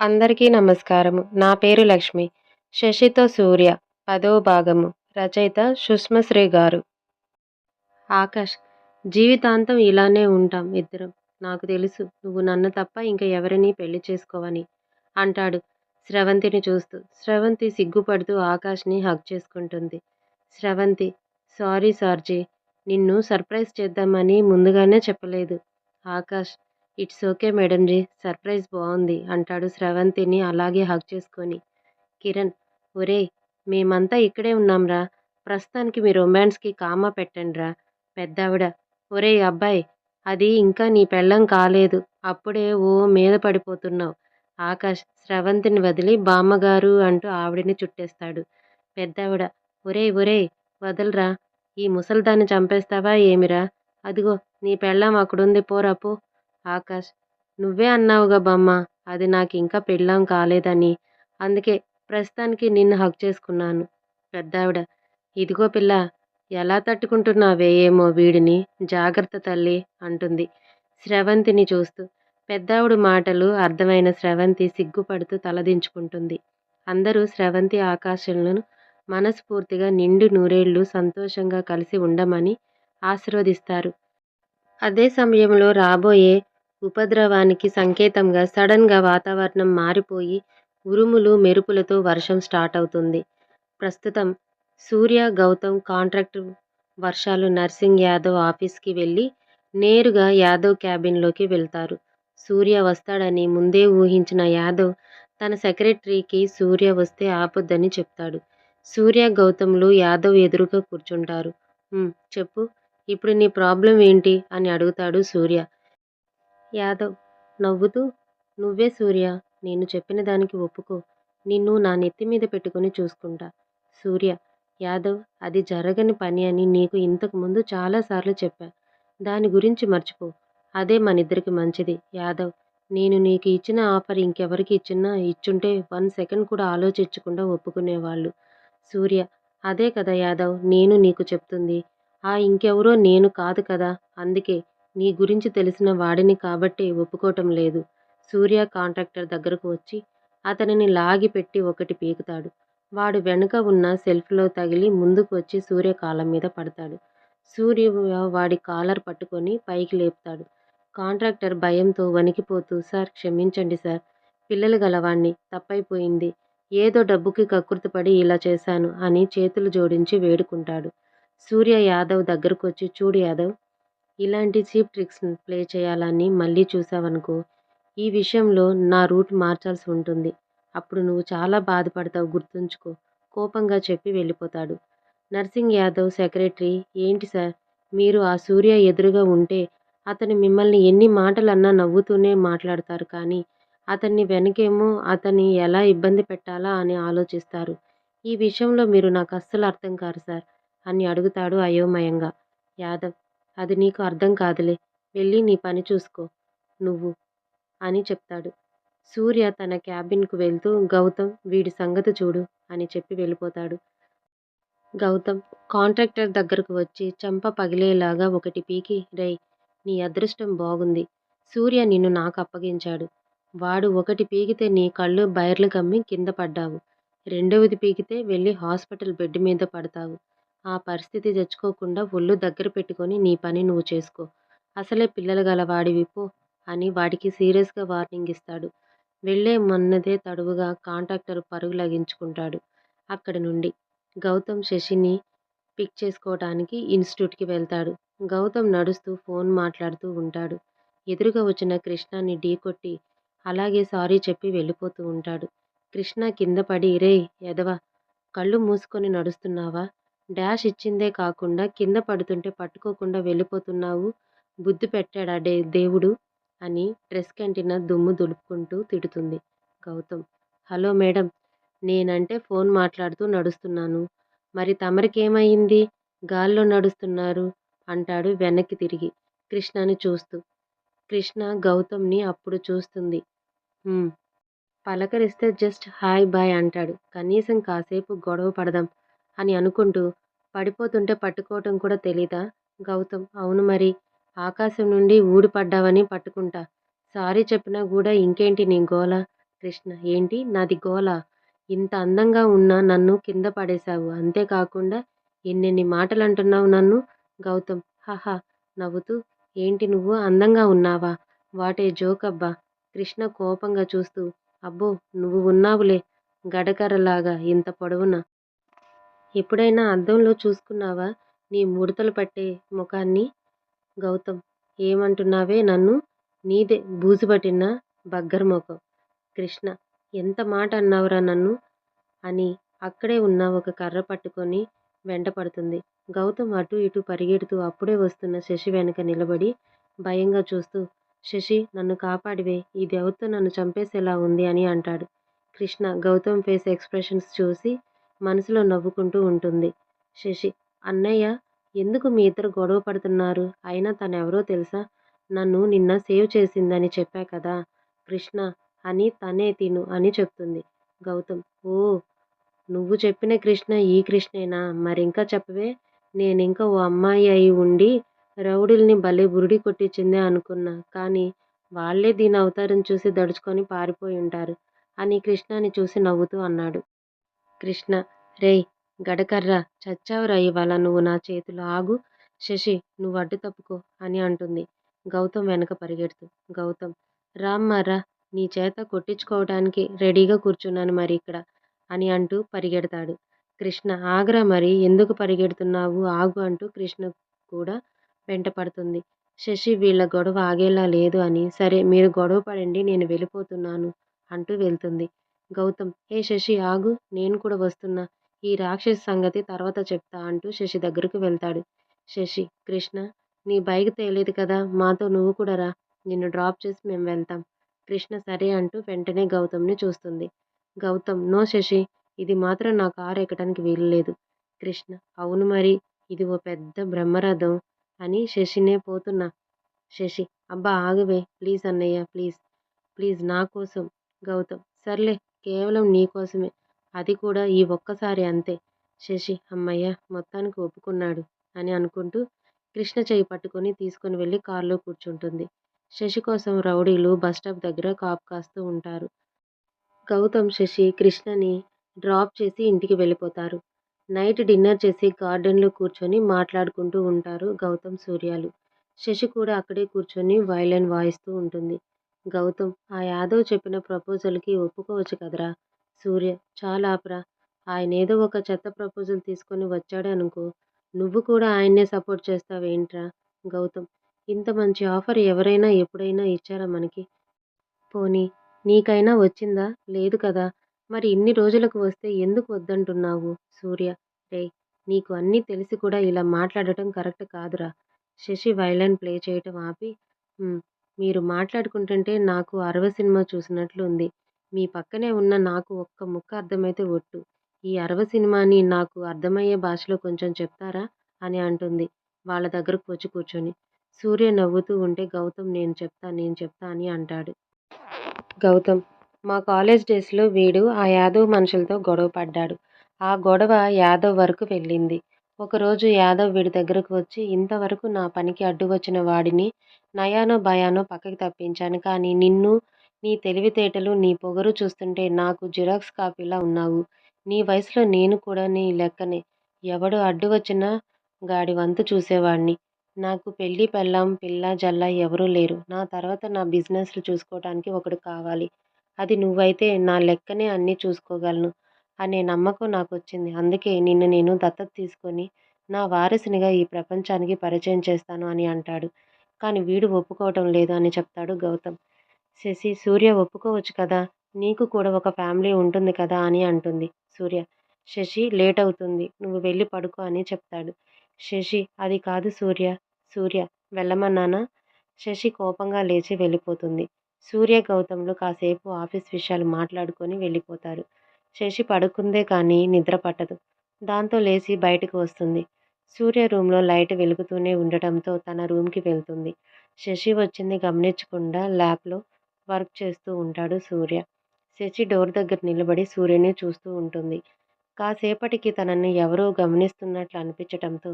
అందరికీ నమస్కారము. నా పేరు లక్ష్మి. శశితో సూర్య. పదో భాగము. రచయిత సుష్మశ్రీ గారు. ఆకాష్ జీవితాంతం ఇలానే ఉంటాం ఇద్దరం. నాకు తెలుసు నువ్వు నన్ను తప్ప ఇంకా ఎవరినీ పెళ్ళి చేసుకోవని అంటాడు స్రవంతిని చూస్తూ. స్రవంతి సిగ్గుపడుతూ ఆకాష్ని హగ్ చేసుకుంటుంది. స్రవంతి సారీ సార్జీ నిన్ను సర్ప్రైజ్ చేద్దామని ముందుగానే చెప్పలేదు. Akash it's okay madam ji surprise బాగుంది అంటాడు స్రవంతిని అలాగే హక్ చేసుకొని. కిరణ్ ఒరే మేమంతా ఇక్కడే ఉన్నాంరా ప్రస్తుతానికి మీ రొమాన్స్కి కామా పెట్టండిరా పెద్దావిడ. ఒరే అబ్బాయి అది ఇంకా నీ పెళ్ళం కాలేదు అప్పుడే ఓ మీద పడిపోతున్నావు. ఆకాష్ స్రవంతిని వదిలి బామ్మగారు అంటూ ఆవిడని చుట్టేస్తాడు. పెద్దావిడ ఒరే ఒరే వదలరా ఈ ముసల్దాన్ని చంపేస్తావా ఏమిరా? అదిగో నీ పెళ్ళం అక్కడుంది పోరాపో ఆకాష్ నువ్వే అన్నావుగా బామ్మ అది నాకు ఇంకా పెళ్ళాం కాలేదని. అందుకే ప్రస్తుతానికి నిన్ను హక్ చేసుకున్నాను. పెద్దావిడ ఇదిగో పిల్ల ఎలా తట్టుకుంటున్నావే ఏమో వీడిని జాగ్రత్త తల్లి అంటుంది స్రవంతిని చూస్తూ. పెద్దావిడ మాటలు అర్థమైన స్రవంతి సిగ్గుపడుతూ తలదించుకుంటుంది అందరూ స్రవంతి ఆకాశంలను మనస్ఫూర్తిగా నిండు నూరేళ్ళు సంతోషంగా కలిసి ఉండమని ఆశీర్వదిస్తారు. అదే సమయంలో రాబోయే ఉపద్రవానికి సంకేతంగా సడన్గా వాతావరణం మారిపోయి ఉరుములు మెరుపులతో వర్షం స్టార్ట్ అవుతుంది. ప్రస్తుతం సూర్య గౌతమ్ కాంట్రాక్ట్ వర్షాలు నర్సింగ్ యాదవ్ ఆఫీస్కి వెళ్ళి నేరుగా యాదవ్ క్యాబిన్లోకి వెళ్తారు. సూర్య వస్తాడని ముందే ఊహించిన యాదవ్ తన సెక్రటరీకి సూర్య వస్తే ఆపొద్దని చెప్తాడు. సూర్య గౌతమ్లు యాదవ్ ఎదురుగా కూర్చుంటారు. చెప్పు ఇప్పుడు నీ ప్రాబ్లం ఏంటి? అని అడుగుతాడు సూర్య. యాదవ్! నవ్వుతూ నువ్వే సూర్య నేను చెప్పిన దానికి ఒప్పుకో. నిన్ను నా నెత్తి మీద పెట్టుకుని చూసుకుంటా. సూర్య యాదవ్ అది జరగని పని అని నీకు ఇంతకుముందు చాలాసార్లు చెప్పా. దాని గురించి మర్చిపో. అదే మనిద్దరికి మంచిది. యాదవ్ నేను నీకు ఇచ్చిన ఆఫర్ ఇంకెవరికి ఇచ్చినా ఇచ్చుంటే వన్ సెకండ్ కూడా ఆలోచించకుండా ఒప్పుకునేవాళ్ళు. సూర్య అదే కదా యాదవ్ నేను నీకు చెప్తుంది. ఆ ఇంకెవరో నేను కాదు కదా. అందుకే నీ గురించి తెలిసిన వాడిని కాబట్టే ఒప్పుకోవటం లేదు. సూర్య కాంట్రాక్టర్ దగ్గరకు వచ్చి అతనిని లాగి పెట్టి ఒకటి పీకుతాడు. వాడు వెనుక ఉన్న సెల్ఫ్లో తగిలి ముందుకు వచ్చి సూర్య కాలం మీద పడతాడు. సూర్య వాడి కాలర్ పట్టుకొని పైకి లేపుతాడు. కాంట్రాక్టర్ భయంతో వణికిపోతూ సార్ క్షమించండి సార్. పిల్లలు గలవాణ్ణి. తప్పైపోయింది. ఏదో డబ్బుకి కక్కుర్తిపడి ఇలా చేశాను అని చేతులు జోడించి వేడుకుంటాడు. సూర్య యాదవ్ దగ్గరకు వచ్చి చూడు యాదవ్ ఇలాంటి చీప్ ట్రిక్స్ని ప్లే చేయాలని మళ్ళీ చూసావనుకో. ఈ విషయంలో నా రూట్ మార్చాల్సి ఉంటుంది. అప్పుడు నువ్వు చాలా బాధపడతావు గుర్తుంచుకో. కోపంగా చెప్పి వెళ్ళిపోతాడు. నర్సింగ్ యాదవ్ సెక్రటరీ ఏంటి సార్? మీరు ఆ సూర్య ఎదురుగా ఉంటే అతను మిమ్మల్ని ఎన్ని మాటలన్నా నవ్వుతూనే మాట్లాడతారు కానీ అతన్ని వెనకేమో అతన్ని ఎలా ఇబ్బంది పెట్టాలా అని ఆలోచిస్తారు. ఈ విషయంలో మీరు నాకు అస్సలు అర్థం కారు సార్ అని అడుగుతాడు అయోమయంగా. యాదవ్ అది నీకు అర్థం కాదులే. వెళ్ళి నీ పని చూసుకో. నువ్వు అని చెప్తాడు. సూర్య తన క్యాబిన్కు వెళ్తూ గౌతమ్ వీడి సంగతి చూడు అని చెప్పి వెళ్ళిపోతాడు. గౌతమ్ కాంట్రాక్టర్ దగ్గరకు వచ్చి చంప పగిలేలాగా ఒకటి పీకి రై నీ అదృష్టం బాగుంది. సూర్య నిన్ను నాకు అప్పగించాడు. వాడు ఒకటి పీకితే నీ కళ్ళు బైర్లు కమ్మి కింద పడ్డావు. రెండవది పీకితే వెళ్ళి హాస్పిటల్ బెడ్ మీద పడతావు. ఆ పరిస్థితి తెచ్చుకోకుండా ఒళ్ళు దగ్గర పెట్టుకొని నీ పని నువ్వు చేసుకో. అసలే పిల్లలు గల వాడివి పో అని వాడికి సీరియస్గా వార్నింగ్ ఇస్తాడు. వెళ్ళే మొన్నదే తడువుగా కాంట్రాక్టర్ పరుగు లగించుకుంటాడు. అక్కడి నుండి గౌతమ్ శశిని పిక్ చేసుకోవడానికి ఇన్స్టిట్యూట్కి వెళ్తాడు. గౌతమ్ నడుస్తూ ఫోన్ మాట్లాడుతూ ఉంటాడు. ఎదురుగా వచ్చిన కృష్ణాన్ని ఢీకొట్టి అలాగే సారీ చెప్పి వెళ్ళిపోతూ ఉంటాడు. కృష్ణ కింద పడి రే ఎదవా కళ్ళు మూసుకొని నడుస్తున్నావా? డాష్ ఇచ్చిందే కాకుండా కింద పడుతుంటే పట్టుకోకుండా వెళ్ళిపోతున్నావు. బుద్ధి పెట్టాడా డే దేవుడు? అని డ్రెస్ కంటిన దుమ్ము దులుపుకుంటూ తిడుతుంది గౌతమ్. హలో మేడం నేనంటే ఫోన్ మాట్లాడుతూ నడుస్తున్నాను. మరి తమరికేమైంది? గాల్లో నడుస్తున్నారు అంటాడు వెనక్కి తిరిగి కృష్ణని చూస్తూ. కృష్ణ గౌతమ్ని అప్పుడు చూస్తుంది. పలకరిస్తే జస్ట్ హాయ్ బాయ్ అంటాడు. కనీసం కాసేపు గొడవ పడదాం. అని అనుకుంటూ పడిపోతుంటే పట్టుకోవటం కూడా తెలీదా? గౌతమ్ అవును మరి. ఆకాశం నుండి ఊడిపడ్డావని పట్టుకుంటా. సారీ చెప్పినా కూడా ఇంకేంటి నీ గోల? కృష్ణ ఏంటి? నాది గోల. ఇంత అందంగా ఉన్నా నన్ను కింద పడేశావు. అంతేకాకుండా ఎన్నెన్ని మాటలు అంటున్నావు నన్ను? గౌతమ్ హహ నవ్వుతూ ఏంటి నువ్వు? అందంగా ఉన్నావా? వాటే జోక్ అబ్బా. కృష్ణ కోపంగా చూస్తూ అబ్బో నువ్వు ఉన్నావులే. గడకరలాగా ఇంత పొడవున? ఎప్పుడైనా అద్దంలో చూసుకున్నావా? నీ ముడతలు పట్టే ముఖాన్ని? గౌతమ్ ఏమంటున్నావే నన్ను? నీదే బూజు పట్టిన బగ్గర్ ముఖం. కృష్ణ ఎంత మాట అన్నావురా నన్ను? అని అక్కడే ఉన్న ఒక కర్ర పట్టుకొని వెంటపడుతుంది గౌతమ్ అటు ఇటు పరిగెడుతూ అప్పుడే వస్తున్న శశి వెనక నిలబడి భయంగా చూస్తూ శశి నన్ను కాపాడివే. ఈ దెవతో నన్ను చంపేసేలా ఉంది అని అంటాడు. కృష్ణ గౌతమ్ ఫేస్ ఎక్స్ప్రెషన్స్ చూసి మనసులో నవ్వుకుంటూ ఉంటుంది. శశి అన్నయ్య ఎందుకు మీ ఇద్దరు గొడవ పడుతున్నారు? అయినా తనెవరో తెలుసా? నన్ను నిన్న సేవ్ చేసిందని చెప్పా కదా. కృష్ణ అని తనే తిను అని చెప్తుంది. గౌతమ్ ఓ నువ్వు చెప్పిన కృష్ణ ఈ కృష్ణేనా? మరింకా చెప్పవే? నేనింకా ఓ అమ్మాయి అయి ఉండి రౌడీల్ని భలే బురుడి కొట్టించిందే అనుకున్నా. కానీ వాళ్ళే దీని అవతారం చూసి దడుచుకొని పారిపోయి ఉంటారు అని కృష్ణని చూసి నవ్వుతూ అన్నాడు. కృష్ణ రేయ్ గడకర్ర చచ్చావురా ఇవాళ నువ్వు నా చేతిలో ఆగు. శశి నువ్వు అడ్డు తప్పుకో అని అంటుంది. గౌతమ్ వెనక పరిగెడుతూ గౌతమ్ రామ్మారా నీ చేత కొట్టించుకోవడానికి రెడీగా కూర్చున్నాను మరి ఇక్కడ అని అంటూ పరిగెడతాడు. కృష్ణ ఆగ్రా మరి ఎందుకు పరిగెడుతున్నావు? ఆగు అంటూ కృష్ణ కూడా వెంటపడుతుంది శశి వీళ్ళ గొడవ ఆగేలా లేదు అని. సరే మీరు గొడవ పడండి నేను వెళ్ళిపోతున్నాను అంటూ వెళ్తుంది. గౌతమ్ హే శశి ఆగు నేను కూడా వస్తున్నా. ఈ రాక్షసి సంగతి తర్వాత చెప్తా అంటూ శశి దగ్గరకు వెళ్తాడు. శశి కృష్ణ నీ బైక్ తేలేదు కదా మాతో నువ్వు కూడా రా. నిన్ను డ్రాప్ చేసి మేము వెళ్తాం. కృష్ణ సరే అంటూ వెంటనే గౌతమ్ని చూస్తుంది. గౌతమ్ నో శశి ఇది మాత్రం నా కారు ఎక్కడానికి వీలులేదు. కృష్ణ అవును మరి ఇది ఓ పెద్ద బ్రహ్మరథం అని శశినే పోతున్నా. శశి అబ్బా ఆగవే ప్లీజ్ అన్నయ్య ప్లీజ్ ప్లీజ్ నా కోసం. గౌతమ్ సర్లే కేవలం నీ కోసమే. అది కూడా ఈ ఒక్కసారి అంతే. శశి అమ్మయ్య మొత్తానికి ఒప్పుకున్నాడు అని అనుకుంటూ కృష్ణ చేయి పట్టుకొని తీసుకొని వెళ్ళి కారులో కూర్చుంటుంది. శశి కోసం రౌడీలు బస్టాప్ దగ్గర కాపు కాస్తూ ఉంటారు. గౌతమ్ శశి కృష్ణని డ్రాప్ చేసి ఇంటికి వెళ్ళిపోతారు. నైట్ డిన్నర్ చేసి గార్డెన్లో కూర్చొని మాట్లాడుకుంటూ ఉంటారు గౌతమ్ సూర్యాలు. శశి కూడా అక్కడే కూర్చొని వైలెన్ వాయిస్తూ ఉంటుంది. గౌతమ్ ఆ యాదవ్ చెప్పిన ప్రపోజల్కి ఒప్పుకోవచ్చు కదరా? సూర్య చాలా ఆపరా. ఆయన ఏదో ఒక చెత్త ప్రపోజల్ తీసుకొని వచ్చాడే అనుకో నువ్వు కూడా ఆయన్నే సపోర్ట్ చేస్తావేంట్రా? గౌతమ్ ఇంత మంచి ఆఫర్ ఎవరైనా ఎప్పుడైనా ఇచ్చారా మనకి? పోనీ నీకైనా వచ్చిందా? లేదు కదా. మరి ఇన్ని రోజులకు వస్తే ఎందుకు వద్దంటున్నావు? సూర్య రే నీకు అన్నీ తెలిసి కూడా ఇలా మాట్లాడటం కరెక్ట్ కాదురా. శశి వైలెన్ ప్లే చేయటం ఆపి మీరు మాట్లాడుకుంటుంటే నాకు అరవ సినిమా చూసినట్లు ఉంది. మీ పక్కనే ఉన్న నాకు ఒక్క ముక్క అర్థమైతే ఒట్టు. ఈ అరవ సినిమాని నాకు అర్థమయ్యే భాషలో కొంచెం చెప్తారా? అని అంటుంది. వాళ్ళ దగ్గరకు వచ్చి కూర్చొని. సూర్య నవ్వుతూ ఉంటే గౌతమ్ నేను చెప్తా నేను చెప్తా అని అంటాడు. గౌతమ్ మా కాలేజ్ డేస్లో వీడు ఆ యాదవ్ మనుషులతో గొడవ పడ్డాడు. ఆ గొడవ యాదవ్ వరకు వెళ్ళింది. ఒకరోజు యాదవ్ వీడి దగ్గరకు వచ్చి ఇంతవరకు నా పనికి అడ్డు వచ్చిన వాడిని నయానో భయానో పక్కకి తప్పించాను. కానీ నిన్ను నీ తెలివితేటలు నీ పొగరు చూస్తుంటే నాకు జిరాక్స్ కాపీలా ఉన్నావు. నీ వయసులో నేను కూడా నీ లెక్కనే. ఎవడు అడ్డు వచ్చినా గాడి వంతు చూసేవాడిని. నాకు పెళ్ళి పెళ్ళాం పిల్ల జల్ల ఎవరూ లేరు. నా తర్వాత నా బిజినెస్లు చూసుకోవటానికి ఒకడు కావాలి. అది నువ్వైతే నా లెక్కనే అన్నీ చూసుకోగలను. అనే నమ్మకం నాకు వచ్చింది అందుకే నిన్ను నేను దత్తత తీసుకొని నా వారసునిగా ఈ ప్రపంచానికి పరిచయం చేస్తాను అని అంటాడు. కానీ వీడు ఒప్పుకోవటం లేదు అని చెప్తాడు గౌతమ్. శశి సూర్య ఒప్పుకోవచ్చు కదా? నీకు కూడా ఒక ఫ్యామిలీ ఉంటుంది కదా అని అంటుంది సూర్య. శశి లేట్ అవుతుంది. నువ్వు వెళ్ళి పడుకో అని చెప్తాడు. శశి అది కాదు సూర్య. సూర్య వెళ్ళమన్నానా? శశి కోపంగా లేచి వెళ్ళిపోతుంది. సూర్య గౌతమ్లు కాసేపు ఆఫీస్ విషయాలు మాట్లాడుకొని వెళ్ళిపోతారు. శశి పడుకుందే కానీ నిద్ర పట్టదు. దాంతో లేచి బయటకు వస్తుంది. సూర్య రూమ్లో లైట్ వెలుగుతూనే ఉండటంతో తన రూమ్కి వెళ్తుంది. శశి వచ్చింది గమనించకుండా ల్యాబ్లో వర్క్ చేస్తూ ఉంటాడు సూర్య. శశి డోర్ దగ్గర నిలబడి సూర్యని చూస్తూ ఉంటుంది. కాసేపటికి తనని ఎవరో గమనిస్తున్నట్లు అనిపించటంతో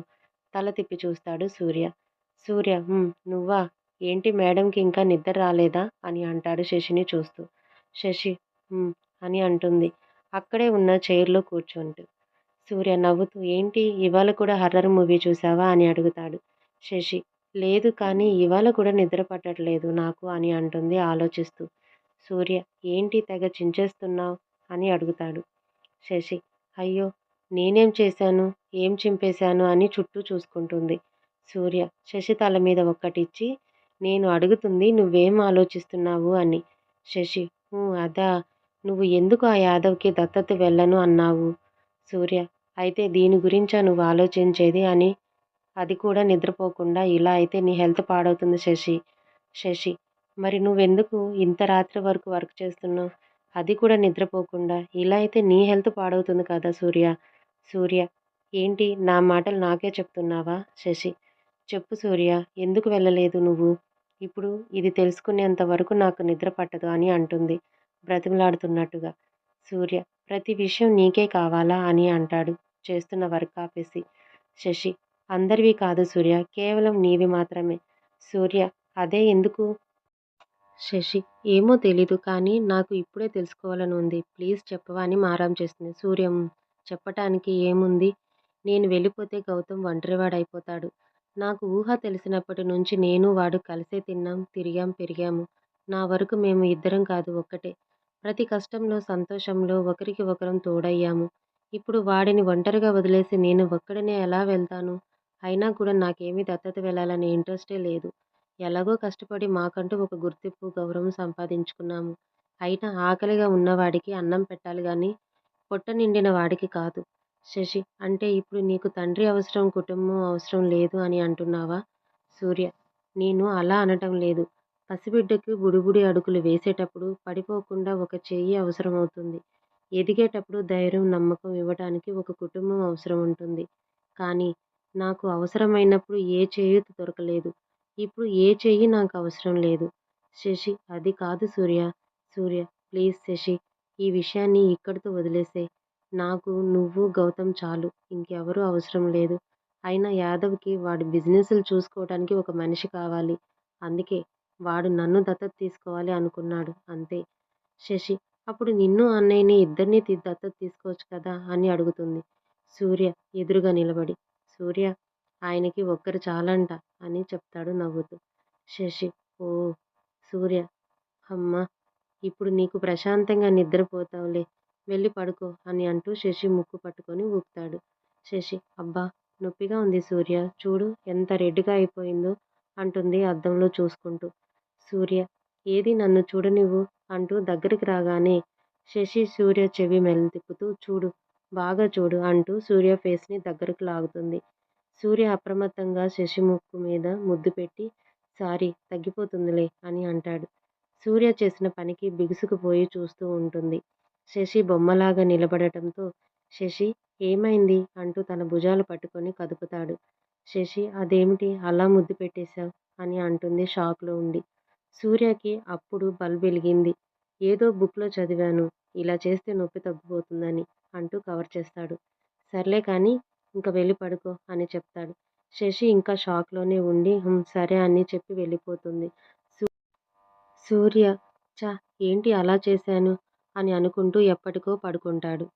తల తిప్పి చూస్తాడు సూర్య. సూర్య నువ్వా? ఏంటి మేడంకి ఇంకా నిద్ర రాలేదా? అని అంటాడు శశిని చూస్తూ. శశి అని అంటుంది. అక్కడే ఉన్న చైర్లో కూర్చుంటూ. సూర్య నవ్వుతూ ఏంటి ఇవాళ కూడా హర్రర్ మూవీ చూసావా అని అడుగుతాడు. శశి లేదు కానీ ఇవాళ కూడా నిద్ర పట్టట్లేదు నాకు అని అంటుంది ఆలోచిస్తూ. సూర్య ఏంటి తెగ చించేస్తున్నావు అని అడుగుతాడు. శశి అయ్యో నేనేం చేశాను ఏం చింపేశాను అని చుట్టూ చూసుకుంటుంది. సూర్య శశి తల మీద ఒక్కటిచ్చి నేను అడుగుతుంది నువ్వేం ఆలోచిస్తున్నావు అని. శశి అదా నువ్వు ఎందుకు ఆ యాదవ్‌కి దత్తత వెళ్ళను అన్నావు? సూర్య అయితే దీని గురించా నువ్వు ఆలోచించేది అని అది కూడా నిద్రపోకుండా ఇలా అయితే నీ హెల్త్ పాడవుతుంది శశి. శశి మరి నువ్వెందుకు ఇంత రాత్రి వరకు వర్క్ చేస్తున్నావు? అది కూడా నిద్రపోకుండా ఇలా అయితే నీ హెల్త్ పాడవుతుంది కదా సూర్య. సూర్య ఏంటి నా మాటలు నాకే చెప్తున్నావా? శశి చెప్పు సూర్య ఎందుకు వెళ్ళలేదు నువ్వు? ఇప్పుడు ఇది తెలుసుకునేంత వరకు నాకు నిద్ర పట్టదు అని అంటుంది బ్రతిమలాడుతున్నట్టుగా. సూర్య ప్రతి విషయం నీకే కావాలా అని అంటాడు చేస్తున్న వర్క్ ఆపేసి. శశి అందరివి కాదు సూర్య కేవలం నీవి మాత్రమే. సూర్య అదే ఎందుకు? శశి ఏమో తెలీదు కానీ నాకు ఇప్పుడే తెలుసుకోవాలని ఉంది. ప్లీజ్ చెప్పవా అని మారాం చేస్తుంది. సూర్యం చెప్పటానికి ఏముంది? నేను వెళ్ళిపోతే గౌతమ్ ఒంటరివాడైపోతాడు. నాకు ఊహ తెలిసినప్పటి నుంచి నేను వాడు కలిసే తిన్నాం, తిరిగాం, పెరిగాము. నా వరకు మేము ఇద్దరం కాదు ఒక్కటే. ప్రతి కష్టంలో, సంతోషంలో ఒకరికి ఒకరం తోడయ్యాము. ఇప్పుడు వాడిని ఒంటరిగా వదిలేసి నేను ఒక్కడినే ఎలా వెళ్తాను? అయినా కూడా నాకేమీ దత్తత వెళ్ళాలనే ఇంట్రెస్టే లేదు. ఎలాగో కష్టపడి మాకంటూ ఒక గుర్తింపు, గౌరవం సంపాదించుకున్నాము. అయినా ఆకలిగా ఉన్నవాడికి అన్నం పెట్టాలి కానీ పొట్ట నిండిన వాడికి కాదు. శశి అంటే ఇప్పుడు నీకు తండ్రి అవసరం, కుటుంబం అవసరం లేదు అని అంటున్నావా? సూర్య నేను అలా అనటం లేదు. పసిబిడ్డకి బుడిబుడి అడుగులు వేసేటప్పుడు పడిపోకుండా ఒక చేయి అవసరమవుతుంది. ఎదిగేటప్పుడు ధైర్యం, నమ్మకం ఇవ్వటానికి ఒక కుటుంబం అవసరం ఉంటుంది. కానీ నాకు అవసరమైనప్పుడు ఏ చేయూత దొరకలేదు. ఇప్పుడు ఏ చెయ్యి నాకు అవసరం లేదు. శశి అది కాదు సూర్య. సూర్య ప్లీజ్ శశి ఈ విషయాన్ని ఇక్కడితో వదిలేసే నాకు నువ్వు, గౌతమ్ చాలు. ఇంకెవరూ అవసరం లేదు. అయినా యాదవ్‌కి వాడి బిజినెస్‌లు చూసుకోవటానికి ఒక మనిషి కావాలి. అందుకే వాడు నన్ను దత్తత తీసుకోవాలి అనుకున్నాడు అంతే. శశి అప్పుడు నిన్ను అన్నయ్యని ఇద్దరినీ దత్తత తీసుకోవచ్చు కదా అని అడుగుతుంది. సూర్య ఎదురుగా నిలబడి. సూర్య ఆయనకి ఒక్కరు చాలంట అని చెప్తాడు నవ్వుతూ. శశి ఓ సూర్య అమ్మా ఇప్పుడు నీకు ప్రశాంతంగా నిద్రపోతావులే. వెళ్ళి పడుకో అని అంటూ శశి ముక్కు పట్టుకొని ఊపుతాడు. శశి అబ్బా నొప్పిగా ఉంది సూర్య చూడు ఎంత రెడ్‌గా అయిపోయిందో అంటుంది అద్దంలో చూసుకుంటూ. సూర్య ఏది నన్ను చూడనివ్వు అంటూ దగ్గరికి రాగానే శశి సూర్య చెవి మెల్ల తిప్పుతూ చూడు బాగా చూడు అంటూ సూర్య ఫేస్‌ని దగ్గరకు లాగుతుంది. సూర్య అప్రమత్తంగా శశి ముక్కు మీద ముద్దు పెట్టి సారీ తగ్గిపోతుందిలే అని అంటాడు. సూర్య చేసిన పనికి బిగుసుకుపోయి చూస్తూ ఉంటుంది. శశి బొమ్మలాగా నిలబడటంతో శశి ఏమైంది? అంటూ తన భుజాలు పట్టుకొని కదుపుతాడు. శశి అదేమిటి అలా ముద్దు పెట్టేశావ్? అని అంటుంది షాక్‌లో ఉండి. సూర్యకి అప్పుడు బల్బ్ వెలిగింది. ఏదో బుక్‌లో చదివాను. ఇలా చేస్తే నొప్పి తగ్గిపోతుందని అంటూ కవర్ చేస్తాడు. సర్లే కానీ ఇంక వెళ్ళి పడుకో అని చెప్తాడు. శశి ఇంకా షాక్‌లోనే ఉండి సరే అని చెప్పి వెళ్ళిపోతుంది. సూ సూర్య చ ఏంటి అలా చేశాను అని అనుకుంటూ ఎప్పటికో పడుకుంటాడు.